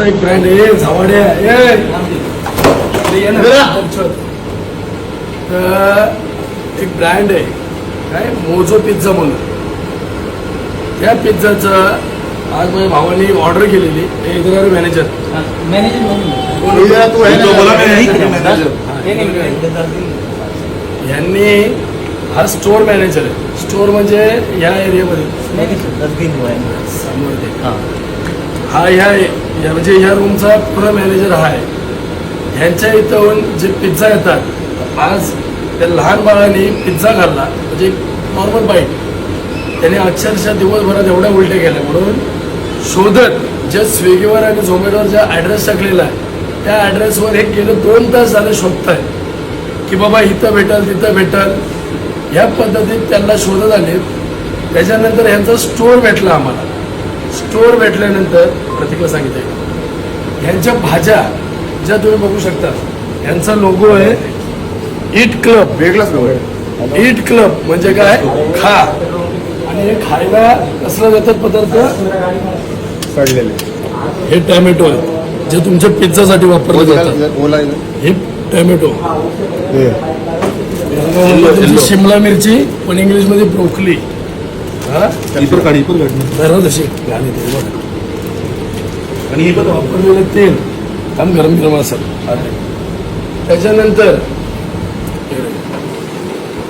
Pizza एक brand आहे. तर एक ब्रँड आहे. काय? मोजो पिझ्झा म्हणून. त्या पिझ्झाचं आज माझ्या भावाने ऑर्डर केलेली. इधर है मैनेजर. यांनी हा स्टोअर मॅनेजर आहे. स्टोअर म्हणजे या एरियामध्ये समोर ते. हा ह्या या म्हणजे ह्या रूमचा पूर्ण मॅनेजर हा आहे ह्यांच्या इथं जे पिझ्झा येतात आज त्या लहान बाळाने पिझ्झा खाल्ला. म्हणजे नॉर्मल बाईट त्याने अक्षरशः दिवसभरात एवढ्या उलट्या केल्या. म्हणून शोधत ज्या स्विगीवर आणि झोमॅटोवर ज्या ॲड्रेस टाकलेला आहे त्या ॲड्रेसवर हे गेलं दोन तास झाले शोधताय की बाबा इथं भेटल तिथं भेटल. ह्या पद्धतीत त्यांना शोधत आले त्याच्यानंतर ह्यांचा स्टोअर भेटला आम्हाला. स्टोअर भेटल्यानंतर प्रतीकला सांगितलं ह्यांच्या भाज्या ज्या तुम्ही बघू शकता ह्यांचा लोगो आहे इट क्लब वेगळाच गवळ इट क्लब म्हणजे काय? खा. आणि हे खायला कसलं जातात पदार्थ? सडलेले. हे टॅमॅटो आहे जे तुमच्या पिझ्झासाठी वापरले जातात. ओला हे टॅमॅटो. हे. शिमला मिरची पण इंग्लिशमध्ये ब्रोकली. हा इपर काढ इपर काढ तशी गाणी ते बघ. आणि हे बघा वापरलेलं तेल काम गरम गरम असेल त्याच्यानंतर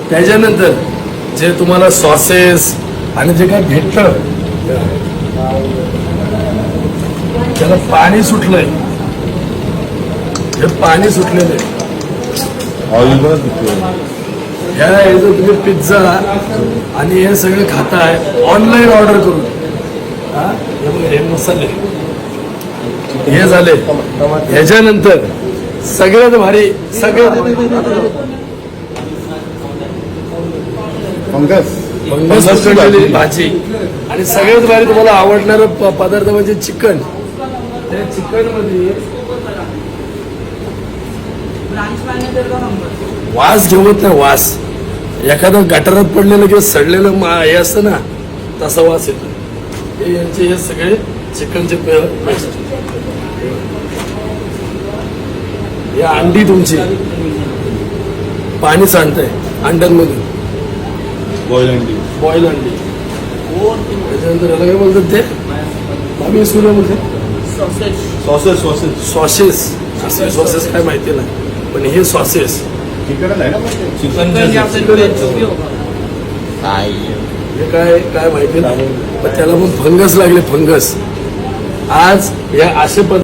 त्याच्यानंतर जे तुम्हाला सॉसेस आणि जे काय भेटतं त्याला पाणी सुटलंय. हे पाणी सुटलेलं आहे. ऑइल. ह्या ह्याचं तुम्ही पिझ्झा आणि हे सगळं खाताय. ऑनलाईन ऑर्डर करून. हा? मसाले. हे झाले. ह्याच्यानंतर सगळ्यात भारी सगळ्यात फंगस. फंगस पकडलेली भाजी. आणि सगळ्यात भारी तुम्हाला आवडणारं पदार्थ म्हणजे चिकन. त्या चिकनमध्ये वास जेवत नाही वास. एखादं गटारात पडलेलं किंवा सडलेलं मा हे असतं ना तसा वास येतो. हे यांचे हे सगळे चिकनचे हे अंडी तुमची. पाणी सांडतंय अंड्यांमधून. बॉईल अंडी. बॉईल अंडी. त्याच्यानंतर याला काय बोलतात ते? आम्ही सुरू बोलते सॉसेस सॉसेस सॉसेस सॉसेस काय माहिती नाही पण हे सॉसेस चिकन आहे ना चिकन हे काय काय माहिती? नाही. पण त्याला पण फंगस लागले फंगस आज या असे